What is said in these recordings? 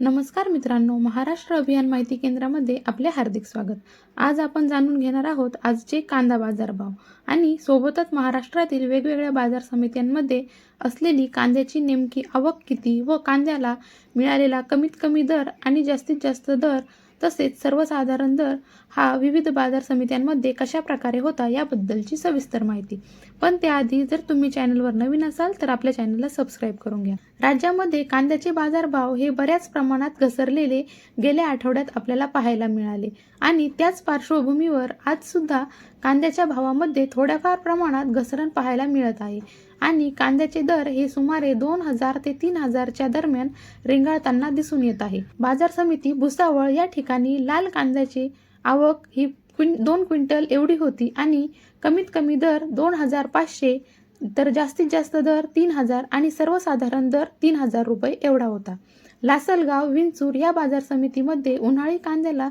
नमस्कार मित्रांनो महाराष्ट्र अभियान माहिती केंद्रामध्ये आपले हार्दिक स्वागत. आज आपण जाणून घेणार आहोत आजचे कांदा बाजारभाव आणि सोबतच महाराष्ट्रातील वेगवेगळ्या बाजार समित्यांमध्ये असलेली कांद्याची नेमकी आवक किती व कांद्याला मिळालेला कमीत कमी दर आणि जास्तीत जास्त दर तसेच सर्वसाधारण दर हा विविध बाजार समित्यांमध्ये कशा प्रकारे होता याबद्दलची सविस्तर माहिती. पण त्याआधी जर तुम्ही चॅनलवर नवीन असाल तर आपल्या चॅनलला सबस्क्राईब करून घ्या. राज्यामध्ये कांद्याचे बाजारभाव हे बऱ्याच प्रमाणात घसरलेले गेल्या आठवड्यात आपल्याला पाहायला मिळाले आणि त्याच पार्श्वभूमीवर आज सुद्धा कांद्याच्या भावामध्ये थोड्याफार प्रमाणात घसरण पाहायला मिळत आहे. आणि कांद्याचे दर हे सुमारे दोन हजार ते तीन हजारच्या दरम्यान रेंगाळताना दिसून येत आहे. बाजार समिती भुसावळ या ठिकाणी लाल कांद्याची आवक ही क्विं दोन क्विंटल एवढी होती आणि कमीत कमी दर दोन हजार पाचशे तर जास्तीत जास्त दर तीन हजार आणि सर्वसाधारण दर तीन हजार रुपये एवढा होता. लासलगाव विंचूर या बाजार समितीमध्ये उन्हाळी कांद्याला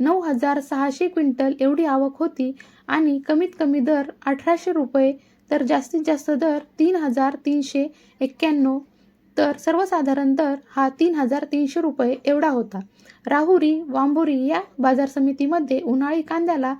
नऊ हजार सहाशे क्विंटल एवढी आवक होती आणि कमीत कमी दर अठराशे रुपये तर जास्तीत जास्त दर तीन हजार तीनशे एक्क्याण्णव. तर सर्वसाधारण दर हा तीन हजार तीनशे रुपये एवढा होता. राहुरी वांबोरी या बाजार समितीमध्ये उन्हाळी कांद्याला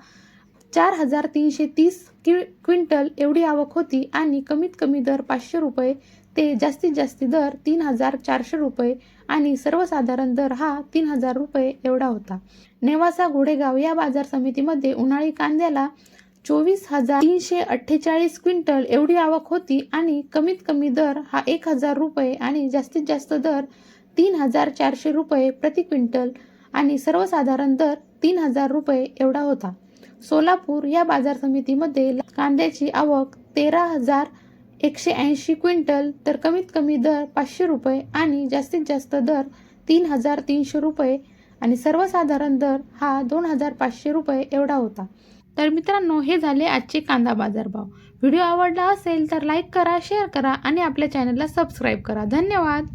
चार हजार तीनशे तीस कि क्विंटल एवढी आवक होती आणि कमीत कमी दर पाचशे रुपये ते जास्तीत जास्त दर तीन हजार चारशे रुपये आणि सर्वसाधारण दर हा तीन हजार रुपये एवढा होता. नेवासा घोडेगाव या बाजार समितीमध्ये उन्हाळी कांद्याला चोवीस हजार तीनशे अठ्ठेचाळीस क्विंटल एवढी आवक होती आणि कमीत कमी दर हा एक हजार रुपये आणि जास्तीत जास्त दर तीन हजार चारशे रुपये प्रति क्विंटल आणि सर्वसाधारण दर तीन हजार रुपये एवढा होता. सोलापूर या बाजार समितीमध्ये कांद्याची आवक तेरा हजार एकशे ऐंशी क्विंटल तर कमीत कमी दर पाचशे रुपये आणि जास्तीत जास्त दर तीन हजार तीनशे रुपये आणि सर्वसाधारण दर हा दोन हजार पाचशे रुपये एवढा होता. तर मित्रांनो हे झाले आजचे कांदा बाजारभाव. व्हिडिओ आवडला असेल तर लाईक करा शेअर करा आणि आपल्या चॅनलला सबस्क्राईब करा. धन्यवाद!